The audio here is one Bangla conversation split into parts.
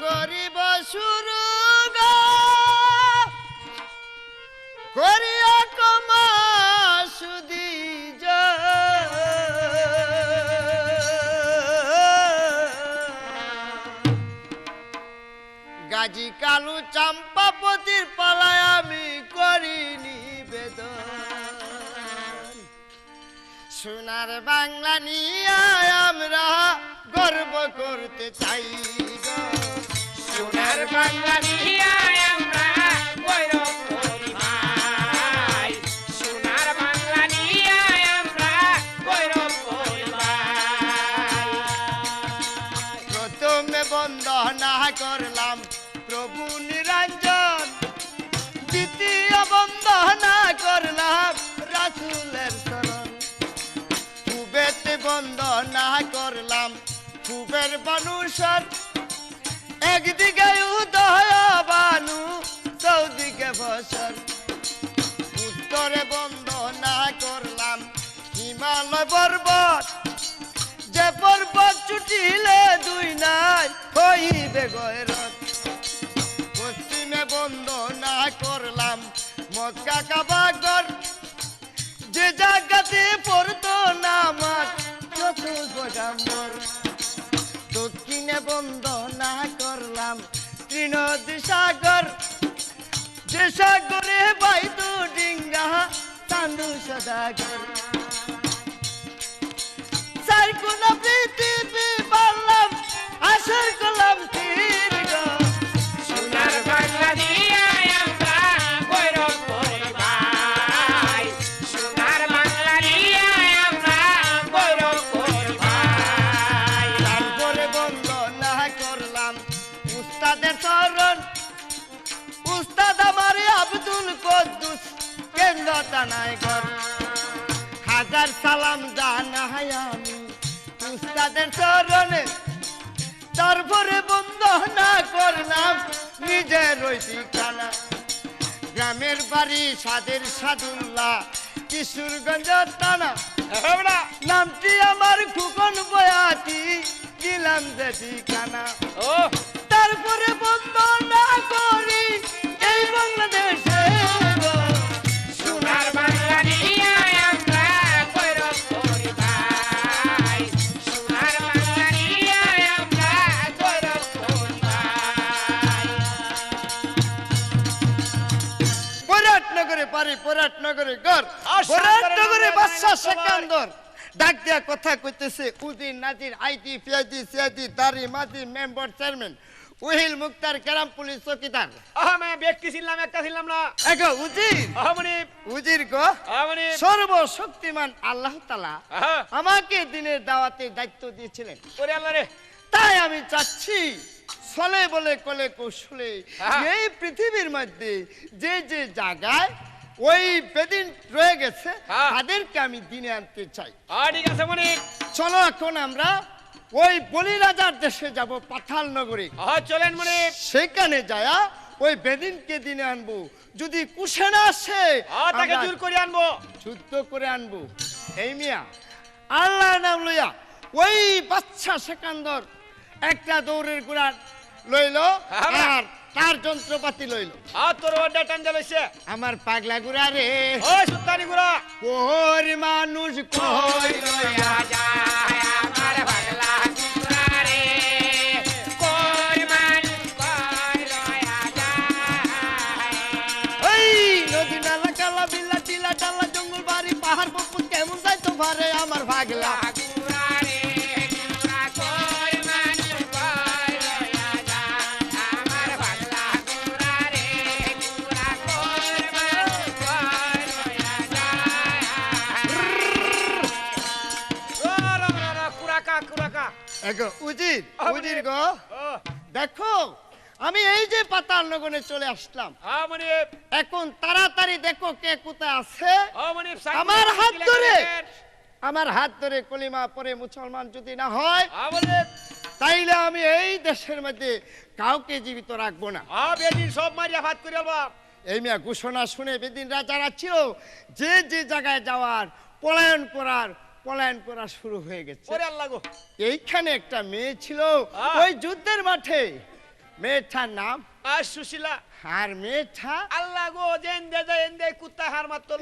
করিব শুরু? করিয়া কমা সুদি গাজী কালু চাম্পাপতির পালায় আমি করি নিবেদন সোনার বাংলা নিয়ে আমরা গর্ব করতে চাই সোনার বাংলা আমরা প্রথমে বন্দনা করলাম প্রভু নিরঞ্জন দ্বিতীয় বন্দনা করলাম রাসুলের শরণ কুবেতে বন্দনা করলাম কুবের বানুসর একদিকে বানু, চৌদিকে বসর। উত্তরে বন্ধ না করলাম হিমালয় পর্বত। যে পর্বত ছুটিলে দুই নাই হইবে গৈরত পশ্চিমে বন্ধ না করলাম, মক্কা কাবাগর যে জায়গাতে পড়তো না আমার চতুর্গম্বর দক্ষিণে বন্ধ না করলাম। ত্রিনদী সাগর, যে সাগরে বাইতো ডিঙ্গা তানু সদাগর। চার কোন পৃথিবী পারলাম আসার সালাম জানাই আমি। উস্তাদের চরণে তারপরে বন্ধ না করলাম নিজের ওই ঠিকানা গ্রামের বাড়ি সাদের সাদুল্লাহ কিশোরগঞ্জ টানা নামটি আমার খুকন বয়াতি দিলাম যে ঠিকানা। ও। তারপরে বন্ধ না করি এই বাংলাদেশে সেকান্দর ডাক দিয়া কথা কইতেছে উদিন নাজির আইটি পিআইটি সিআইটি দারি মাঝি মেম্বার চেয়ারম্যান। উহিল মুক্তার কেরাম পুলিশ চকিদার। আমি ব্যক্তি ছিলাম একটা ছিলাম না। এগো উজির। আহা মানে উজির গো আহা মানে সর্বশক্তিমান আল্লাহ তালা আহা। আমাকে দিনের দাওয়াতে দায়িত্ব দিয়েছিলেন। ওরে আল্লাহ রে। তাই আমি চাচ্ছি ছলে বলে কলে কৌশলে। এই পৃথিবীর মধ্যে যে যে জায়গায় ওই বেদিন রয়ে গেছে। হ্যাঁ। তাদেরকে আমি দিনে আনতে চাই। আহ ঠিক আছে মানে চলো এখন আমরা ওই বলি রাজার দেশে যাব পাথাল নগরে। আহা চলেন মানে সেখানে যায়া ওই বেদিনকে দিনে আনব। যদি কুশে না আসে আহ তাকে আমরা জোর করে আনব। যুদ্ধ করে আনব। এই মিয়া আল্লাহ নাম লইয়া ওই বাচ্চা সেকান্দর একটা দৌড়ের গুড়া লইল হ্যাঁ। আর তার যন্ত্রপাতি লইল? আহ তোর ওটা টান জ্বালাইছে আমার পাগলা গুড়া রে। ওই সুলতানি গুড়া। কোর মানুষ কই লইয়া যায় আমার পাগলা গুড়া রে। কোর মানুষ কই লইয়া যায়। ওই নদী নালা কালা বিল্লা টিলা টালা জঙ্গল বাড়ি পাহাড় পর্বত কেমন যাই তো ভারে আমার পাগলা এগো উজির উজির গো। দেখো আমি এই যে পাতাল নগরে চলে আসলাম। মানে এখন তাড়াতাড়ি দেখো কে কোথায় আছে। মানে আমার হাত ধরে। আমার হাত ধরে কলিমা পরে মুসলমান যদি না হয় বলে তাইলে আমি এই দেশের মধ্যে কাউকে জীবিত রাখব না। সব মারিয়া ভাত করে এই মিয়া ঘোষণা শুনে বেদিন রাজারা ছিল যে যে জায়গায় যাওয়ার পলায়ন করার পলায়ন করা শুরু হয়ে গেছে। ওরে আল্লাহ গো। এইখানে একটা মেয়ে ছিল ওই যুদ্ধের মাঠে। মেয়েটার নাম? আর সুশীলা। আর মেয়েটা? আল্লাহ গো জেন দে জেন দে কুত্তা হার মারতল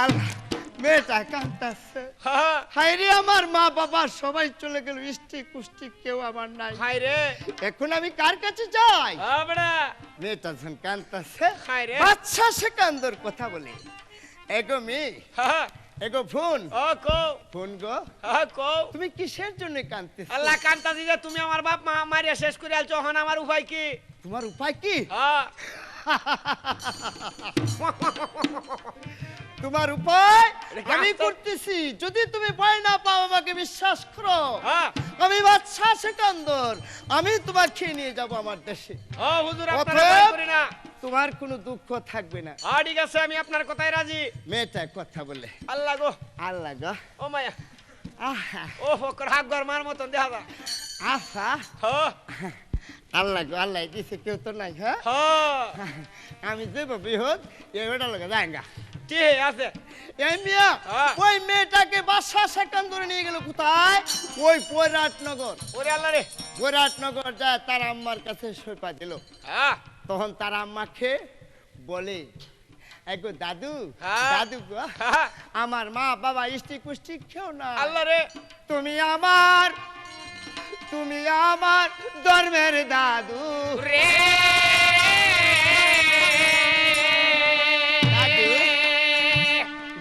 আর মেয়েটা কান্তাছে হ্যাঁ হাই রে আমার মা বাবা সবাই চলে গেল ইষ্টি কুষ্টি কেউ আমার নাই। হাই রে। এখন আমি কার কাছে যাই? হ্যাঁ বেড়া। মেয়েটা যখন কান্তাছে হায় রে। বাচ্চা সেকান্দর কথা বলে। এগো মেয়ে হ্যাঁ এগো ফোন। ও কো ফোন গো। হ্যাঁ কো তুমি কিসের জন্য আল্লাহ তুমি আমার বাপ মা মারিয়া শেষ করে আলছো হন আমার উপায় কি? তোমার উপায় কি? হ্যাঁ তোমার উপায় আমি করতেছি। যদি তুমি ভয় না পাও আমাকে বিশ্বাস করো। আমি বাচ্চা সেকান্দর আমি তোমার খেয়ে নিয়ে যাব আমার দেশে। ও হুজুর আপনার না। তোমার কোনো দুঃখ থাকবে না। হ্যাঁ ঠিক আছে আমি আপনার কথাই রাজি। মেয়েটা কথা বলে। আল্লাহ গো। আল্লাহ গো। ও মায়া। আহা। ও ফকর হাক গরমার মতন দেখা যা আহা। হ্যাঁ আল্লাহ গো আল্লাহ দিছে কেউ তো নাই হ্যাঁ? আমি যেভাবে হোক এই বেটা লোক যায়গা ঠিক আছে? এই মিয়া হ্যাঁ। ওই মেয়েটাকে বাসা ধরে নিয়ে গেল কোথায়? ওই পৈরাটনগর ওরে আল্লাহ রে। পৈরাটনগর যায় তার আম্মার কাছে সৈপা দিল। হ্যাঁ। তখন তার আম্মাকে বলে এগো দাদু হ্যাঁ। দাদু হ্যাঁ। আমার মা বাবা ইষ্টি কুষ্টি খেও না। আল্লাহ রে। তুমি আমার তুমি আমার ধর্মের দাদু। রে।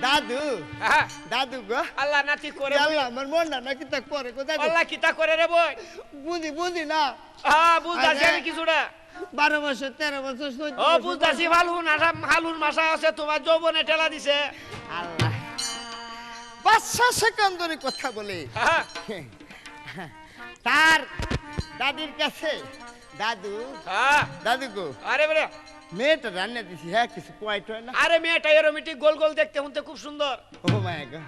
দাদু দাদু হ্যাঁ, গো। আল্লাহ নাতি করে আল্লাহ আমার মন না নাকি তা করে গো দাদু। আল্লাহ কিতা করে রে বই? বুঝি বুঝি না। হ্যাঁ আরে। আমি কিছুটা বারো বছর তেরো বছর ও বুঝতাছি হালুন মাসা আছে তোমার যৌবনে ঠেলা দিছে। আল্লাহ। সেকান্দরে কথা বলে। তার দাদির কাছে দাদু দাদু গো আরে বলে। মেয়েটা রান্না দিছি হ্যাঁ কিছু কোয়াইট হয় না? আরে মেয়েটা এরোমিটি গোল গোল দেখতে শুনতে খুব সুন্দর। ও মায়া গো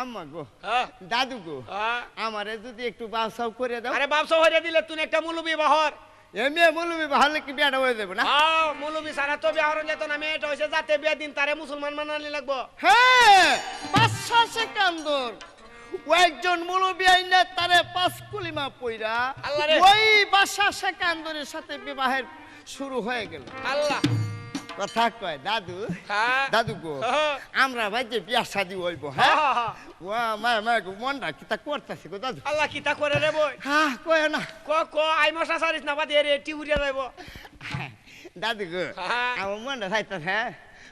আম্মা গো হ্যাঁ, দাদু গো হ্যাঁ। আমারে যদি একটু বাসাও করে দাও। আরে ব্যবসা হয়ে দিলে তুমি একটা মুলুবি বহর। এমনি বলবি ভালো কি বিয়াটা হয়ে যাবে না? হ্যাঁ মুলুবি সারা তো বিয়া হরণ যেত না মেয়েটা হয়েছে যাতে বিয়া দিন তারে মুসলমান মানালি লাগবো। হ্যাঁ বাচ্চা সেকান্দর ও একজন মুরব্বী আইনা তারে পাঁচ কুলিমা পইরা। ওই বাসা সেকান্দরের সাথে বিবাহের শুরু হয়ে গেল। আল্লাহ। কথা কয় দাদু? হ্যাঁ। দাদু গো হ্যাঁ। আমরা ভাই যে বিয়া শাদি হইব হ্যাঁ, হ্যাঁ। ও মায় গো মনটা কিতা করতেছে গো দাদু? আল্লাহ কিতা করে রে বই? হ্যাঁ কয় না। ক ক আই মশা সারিস না বাদে রে টিউরিয়া যাইব। দাদু গো। আমার মনটা চাইতে হ্যাঁ?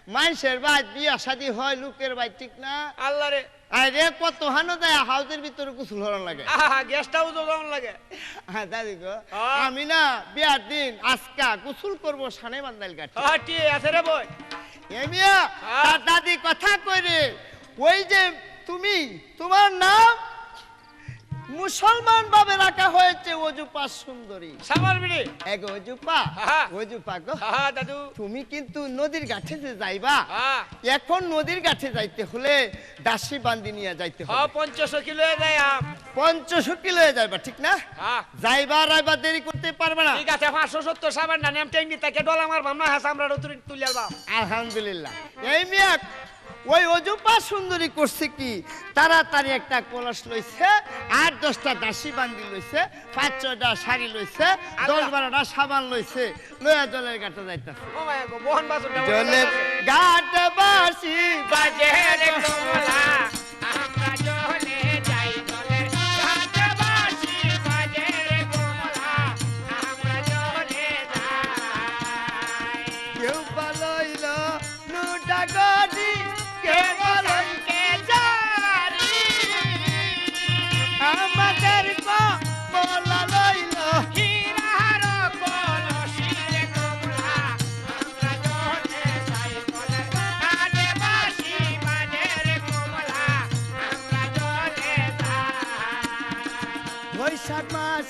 মানুষের ভাই বিয়া শাদি হয় লোকের ভাই ঠিক না? আল্লাহ রে। আরে কত হানো দেয় হাউজের ভিতরে কুসুল হরণ লাগে? গেস্ট হাউস লাগে। হ্যাঁ দাদি গো। আমি না বিয়ার দিন আজকা গোসল করব সানে গাঠি হ্যাঁ ঠিক আছে রে বই। দাদি কথা কইরে ওই যে তুমি তোমার নাম মুসলমান ভাবে রাখা হয়েছে অজুপা সুন্দরী। সামার বিড়ি। এক অজুপা। অজুপা গো। দাদু। তুমি কিন্তু নদীর গাছে যে যাইবা এখন নদীর গাছে যাইতে হলে দাসী বান্দি নিয়ে যাইতে হবে। পঞ্চাশ কিলো আম। পঞ্চশো কিলো যাইবা ঠিক না? যাইবা রাইবা দেরি করতে পারবে না। ঠিক আছে পাঁচশো সত্তর সাবান না নেম টেঙ্গি তাকে ডলা মার ভাবনা হাস আমরা তুলিয়ার বাপ আলহামদুলিল্লাহ। এই মিয়া ওই অজুপা সুন্দরী করছে কি? তাড়াতাড়ি একটা কলস লইছে আট দশটা দাসি বান্দি লইছে পাঁচ ছয়টা শাড়ি লইছে দশ বারোটা সাবান লইছে লয়া জলের ঘাটে যাইতেছে। জলের ঘাট বাসি বাজে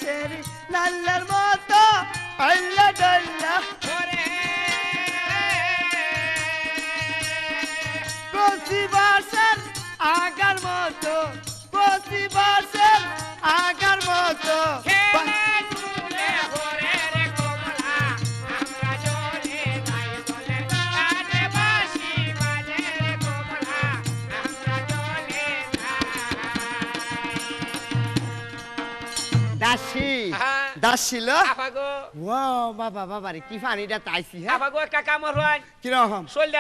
মাসের লাল্লার মতো আল্লা ডাল্লা ওরে প্রতি বাসের আগার মতো দাসী। দাস ও বাবা বাবা রে কি পানিটা তাইছি হ্যাঁ? কামড় হয়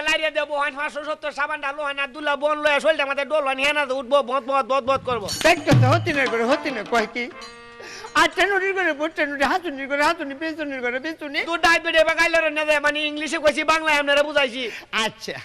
লাইরে দেবো সাবান ডালো না দুলা বন লয় ডোল হয় হ্যাঁ না উঠবো বদ বদ বদ বদ করব। দেখতে তো হতি না করে হতি না কয় কি? আচ্ছা করে নুরি করে করে পেছনি। না দে মানে ইংলিশে কইছি বাংলায় আপনারা বুঝাইছি। আচ্ছা।